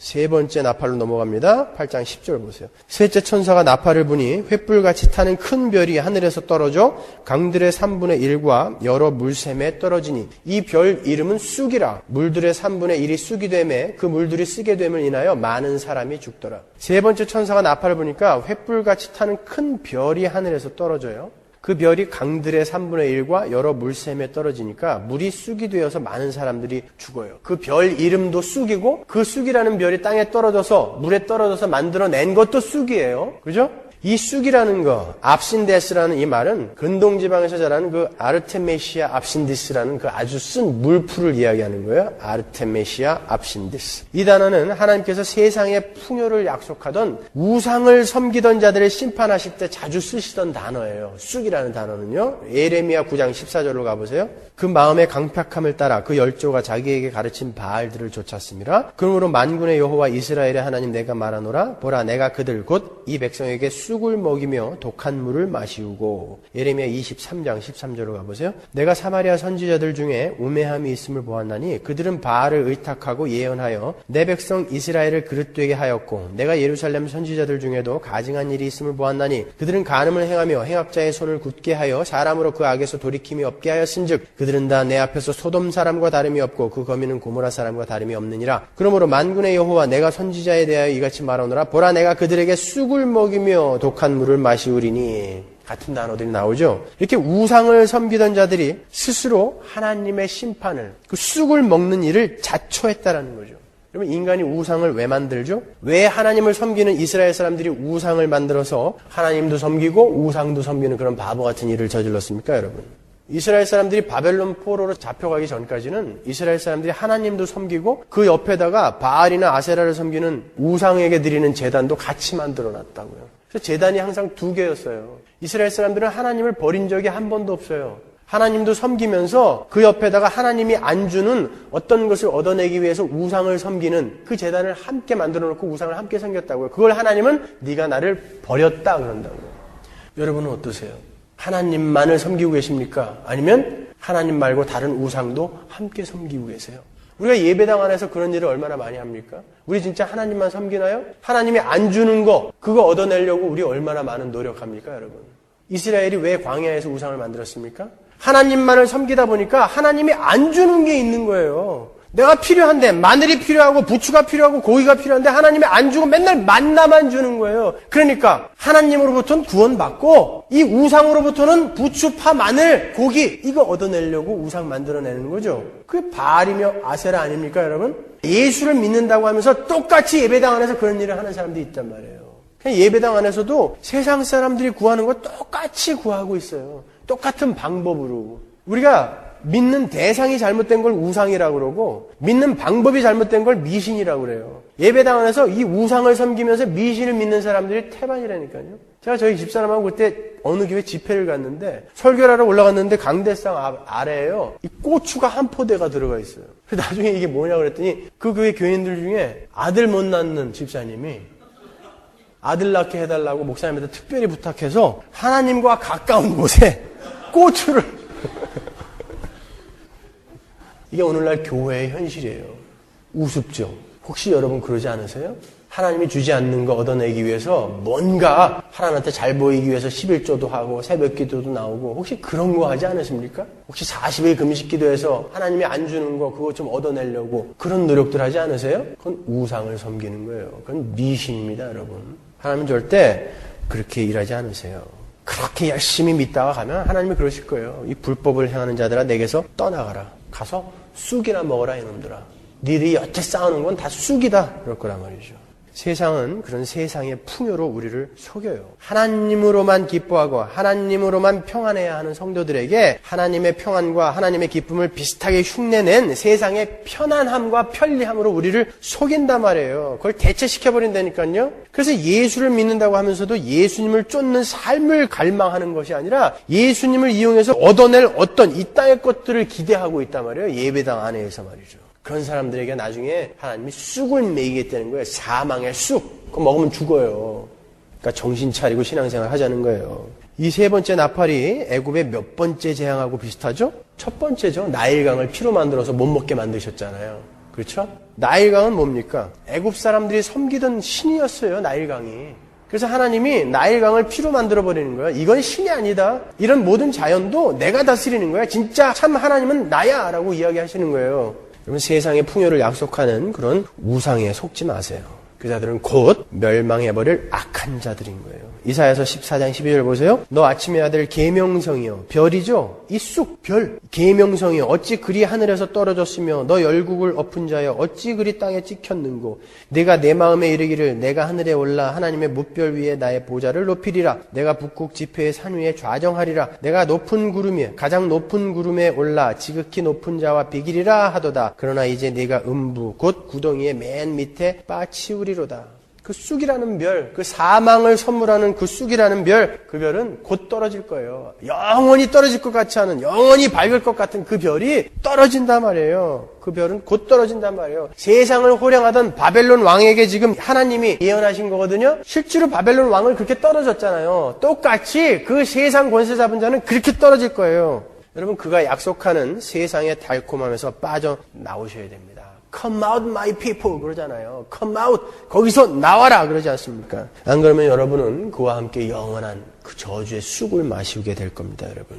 세 번째 나팔로 넘어갑니다. 8장 10절 보세요. 셋째 천사가 나팔을 부니 횃불같이 타는 큰 별이 하늘에서 떨어져 강들의 3분의 1과 여러 물샘에 떨어지니 이 별 이름은 쑥이라 물들의 3분의 1이 쑥이 되매 그 물들이 쓰게 됨을 인하여 많은 사람이 죽더라. 세 번째 천사가 나팔을 부니까 횃불같이 타는 큰 별이 하늘에서 떨어져요. 그 별이 강들의 3분의 1과 여러 물샘에 떨어지니까 물이 쑥이 되어서 많은 사람들이 죽어요. 그 별 이름도 쑥이고 그 쑥이라는 별이 땅에 떨어져서 물에 떨어져서 만들어낸 것도 쑥이에요. 그죠? 이 쑥이라는 거, 압신데스라는 이 말은 근동 지방에서 자라는 그 아르테메시아 압신디스라는 그 아주 쓴 물풀을 이야기하는 거예요. 아르테메시아 압신디스. 이 단어는 하나님께서 세상의 풍요를 약속하던 우상을 섬기던 자들을 심판하실 때 자주 쓰시던 단어예요. 쑥이라는 단어는요. 에레미야 9장 14절로 가보세요. 그 마음의 강팍함을 따라 그 열조가 자기에게 가르친 바알들을 쫓았습니다. 그러므로 만군의 여호와 이스라엘의 하나님 내가 말하노라 보라 내가 그들 곧 이 백성에게 쑥을 먹이며 독한 물을 마시우고. 예레미야 23장 13절로 가보세요. 내가 사마리아 선지자들 중에 우매함이 있음을 보았나니 그들은 바알을 의탁하고 예언하여 내 백성 이스라엘을 그릇되게 하였고 내가 예루살렘 선지자들 중에도 가증한 일이 있음을 보았나니 그들은 간음을 행하며 행악자의 손을 굳게 하여 사람으로 그 악에서 돌이킴이 없게 하였은즉 그들은 다 내 앞에서 소돔 사람과 다름이 없고 그 거미는 고모라 사람과 다름이 없느니라. 그러므로 만군의 여호와 내가 선지자에 대하여 이같이 말하노라. 보라 내가 그들에게 쑥을 먹이며 독한 물을 마시우리니 같은 단어들이 나오죠. 이렇게 우상을 섬기던 자들이 스스로 하나님의 심판을 그 쑥을 먹는 일을 자초했다라는 거죠. 그러면 인간이 우상을 왜 만들죠? 왜 하나님을 섬기는 이스라엘 사람들이 우상을 만들어서 하나님도 섬기고 우상도 섬기는 그런 바보 같은 일을 저질렀습니까, 여러분? 이스라엘 사람들이 바벨론 포로로 잡혀가기 전까지는 이스라엘 사람들이 하나님도 섬기고 그 옆에다가 바알이나 아세라를 섬기는 우상에게 드리는 재단도 같이 만들어 놨다고요. 그래서 재단이 항상 두 개였어요. 이스라엘 사람들은 하나님을 버린 적이 한 번도 없어요. 하나님도 섬기면서 그 옆에다가 하나님이 안 주는 어떤 것을 얻어내기 위해서 우상을 섬기는 그 재단을 함께 만들어 놓고 우상을 함께 섬겼다고요. 그걸 하나님은 네가 나를 버렸다 그런다고요. 여러분은 어떠세요? 하나님만을 섬기고 계십니까? 아니면 하나님 말고 다른 우상도 함께 섬기고 계세요? 우리가 예배당 안에서 그런 일을 얼마나 많이 합니까? 우리 진짜 하나님만 섬기나요? 하나님이 안 주는 거, 그거 얻어내려고 우리 얼마나 많은 노력합니까, 여러분? 이스라엘이 왜 광야에서 우상을 만들었습니까? 하나님만을 섬기다 보니까 하나님이 안 주는 게 있는 거예요. 내가 필요한데 마늘이 필요하고 부추가 필요하고 고기가 필요한데 하나님이 안 주고 맨날 만나만 주는 거예요. 그러니까 하나님으로부터는 구원받고 이 우상으로부터는 부추, 파, 마늘, 고기 이거 얻어내려고 우상 만들어내는 거죠. 그게 바알이며 아세라 아닙니까 여러분? 예수를 믿는다고 하면서 똑같이 예배당 안에서 그런 일을 하는 사람들이 있단 말이에요. 그냥 예배당 안에서도 세상 사람들이 구하는 거 똑같이 구하고 있어요. 똑같은 방법으로. 우리가 믿는 대상이 잘못된 걸 우상이라고 그러고 믿는 방법이 잘못된 걸 미신이라고 그래요. 예배당 안에서 이 우상을 섬기면서 미신을 믿는 사람들이 태반이라니까요. 제가 저희 집사람하고 그때 어느 교회 집회를 갔는데 설교를 하러 올라갔는데 강대상 아래에요. 이 고추가 한 포대가 들어가 있어요. 나중에 이게 뭐냐고 그랬더니 그 교회 교인들 중에 아들 못 낳는 집사님이 아들 낳게 해달라고 목사님한테 특별히 부탁해서 하나님과 가까운 곳에 고추를 이게 오늘날 교회의 현실이에요. 우습죠. 혹시 여러분 그러지 않으세요? 하나님이 주지 않는 거 얻어내기 위해서 뭔가 하나님한테 잘 보이기 위해서 11조도 하고 새벽 기도도 나오고 혹시 그런 거 하지 않으십니까? 혹시 40일 금식 기도해서 하나님이 안 주는 거 그거 좀 얻어내려고 그런 노력들 하지 않으세요? 그건 우상을 섬기는 거예요. 그건 미신입니다, 여러분. 하나님 절대 그렇게 일하지 않으세요. 그렇게 열심히 믿다가 가면 하나님이 그러실 거예요. 이 불법을 행하는 자들아 내게서 떠나가라. 가서 쑥이나 먹어라 이놈들아. 니들이 여태 싸우는 건 다 쑥이다. 그럴 거란 말이죠. 세상은 그런 세상의 풍요로 우리를 속여요. 하나님으로만 기뻐하고 하나님으로만 평안해야 하는 성도들에게 하나님의 평안과 하나님의 기쁨을 비슷하게 흉내낸 세상의 편안함과 편리함으로 우리를 속인단 말이에요. 그걸 대체시켜버린다니까요. 그래서 예수를 믿는다고 하면서도 예수님을 쫓는 삶을 갈망하는 것이 아니라 예수님을 이용해서 얻어낼 어떤 이 땅의 것들을 기대하고 있단 말이에요. 예배당 안에서 말이죠. 그런 사람들에게 나중에 하나님이 쑥을 먹이겠다는 거예요. 사망의 쑥. 그거 먹으면 죽어요. 그러니까 정신 차리고 신앙생활 하자는 거예요. 이 세 번째 나팔이 애굽의 몇 번째 재앙하고 비슷하죠? 첫 번째죠. 나일강을 피로 만들어서 못 먹게 만드셨잖아요. 그렇죠? 나일강은 뭡니까? 애굽 사람들이 섬기던 신이었어요, 나일강이. 그래서 하나님이 나일강을 피로 만들어 버리는 거야. 이건 신이 아니다. 이런 모든 자연도 내가 다스리는 거야. 진짜 참 하나님은 나야라고 이야기하시는 거예요. 여러분 세상의 풍요를 약속하는 그런 우상에 속지 마세요. 그 자들은 곧 멸망해버릴 악한 자들인 거예요. 이사야서 14장 12절 보세요. 너 아침의 아들 계명성이여 별이죠. 이 쑥 별 계명성이여 어찌 그리 하늘에서 떨어졌으며 너 열국을 엎은 자여 어찌 그리 땅에 찍혔는고 내가 내 마음에 이르기를 내가 하늘에 올라 하나님의 무별 위에 나의 보좌를 높이리라 내가 북극 지폐의 산 위에 좌정하리라 내가 높은 구름에 가장 높은 구름에 올라 지극히 높은 자와 비기리라 하도다 그러나 이제 네가 음부 곧 구덩이의 맨 밑에 빠치우 리로다 그 쑥이라는 별, 그 사망을 선물하는 그 쑥이라는 별, 그 별은 곧 떨어질 거예요. 영원히 떨어질 것 같지 않은, 영원히 밝을 것 같은 그 별이 떨어진단 말이에요. 그 별은 곧 떨어진단 말이에요. 세상을 호령하던 바벨론 왕에게 지금 하나님이 예언하신 거거든요. 실제로 바벨론 왕을 그렇게 떨어졌잖아요. 똑같이 그 세상 권세 잡은 자는 그렇게 떨어질 거예요. 여러분, 그가 약속하는 세상의 달콤함에서 빠져나오셔야 됩니다. Come out, my people. 그러잖아요. Come out. 거기서 나와라. 그러지 않습니까? 안 그러면 여러분은 그와 함께 영원한 그 저주의 쑥을 마시게 될 겁니다, 여러분.